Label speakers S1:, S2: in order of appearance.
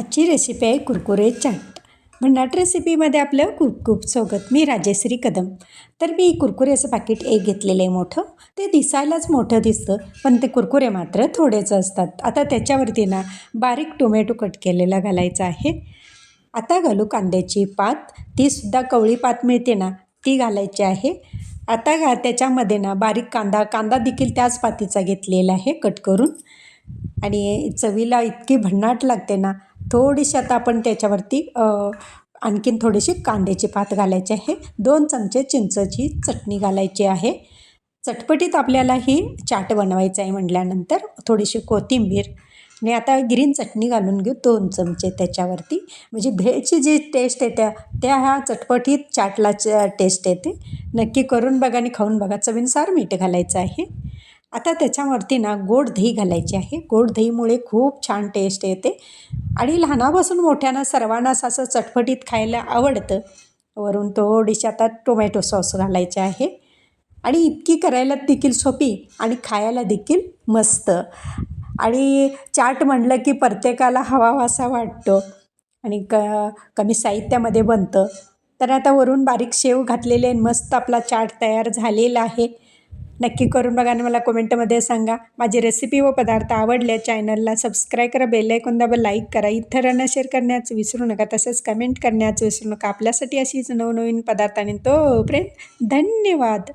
S1: आजची रेसिपी आहे कुरकुरे चाट. भन्नाट रेसिपीमध्ये आपलं खूप खूप स्वागत. मी राजेश्री कदम. तर मी कुरकुऱ्याचं पाकिट एक घेतलेलं आहे मोठं. ते दिसायलाच मोठं दिसतं पण ते कुरकुरे मात्र थोडेच असतात. आता त्याच्यावरती ना बारीक टोमॅटो कट केलेला घालायचा आहे. आता घालू कांद्याची पात. तीसुद्धा कवळी पात मिळते ना ती घालायची आहे. आता घा त्याच्यामध्ये ना बारीक कांदा कांदा देखील त्याच पातीचा घेतलेला आहे कट करून. आणि चवीला इतकी भन्नाट लागते ना थोडीशी आता आपण त्याच्यावरती आणखीन थोडीशी कांद्याची पात घालायची आहे. दोन चमचे चिंचची चटणी घालायची आहे. चटपटीत आपल्याला ही चाट बनवायचं आहे म्हटल्यानंतर थोडीशी कोथिंबीर. आणि आता ग्रीन चटणी घालून घेऊ दोन चमचे त्याच्यावरती. म्हणजे भेळची जी टेस्ट येते त्या ह्या चटपटीत चाटला टेस्ट येते. नक्की करून बघा आणि खाऊन बघा. चवीनुसार मीठ घालायचं आहे. आता त्याच्यावरती ना गोड दही घालायची आहे. गोड दहीमुळे खूप छान टेस्ट येते. आणि लहानापासून मोठ्यानं सर्वांनाच असं चटपटीत खायला आवडतं. वरून थोडीशी आता टोमॅटो सॉस घालायचे आहे. आणि इतकी करायला देखील सोपी आणि खायला देखील मस्त. आणि चाट म्हणलं की प्रत्येकाला हवा वाटतो. आणि क कमी साहित्यामध्ये बनतं. तर आता वरून बारीक शेव घातलेले मस्त आपला चाट तयार झालेला आहे. नक्की करून बघा आणि मला कमेंटमध्ये सांगा. माझी रेसिपी व पदार्थ आवडले चॅनलला सबस्क्राईब करा बेलायकॉन दाबा लाईक करा. इतरांना शेअर करण्याचं विसरू नका तसंच कमेंट करण्याचं विसरू नका. आपल्यासाठी अशीच नवनवीन पदार्थ आणि तोपर्यंत धन्यवाद.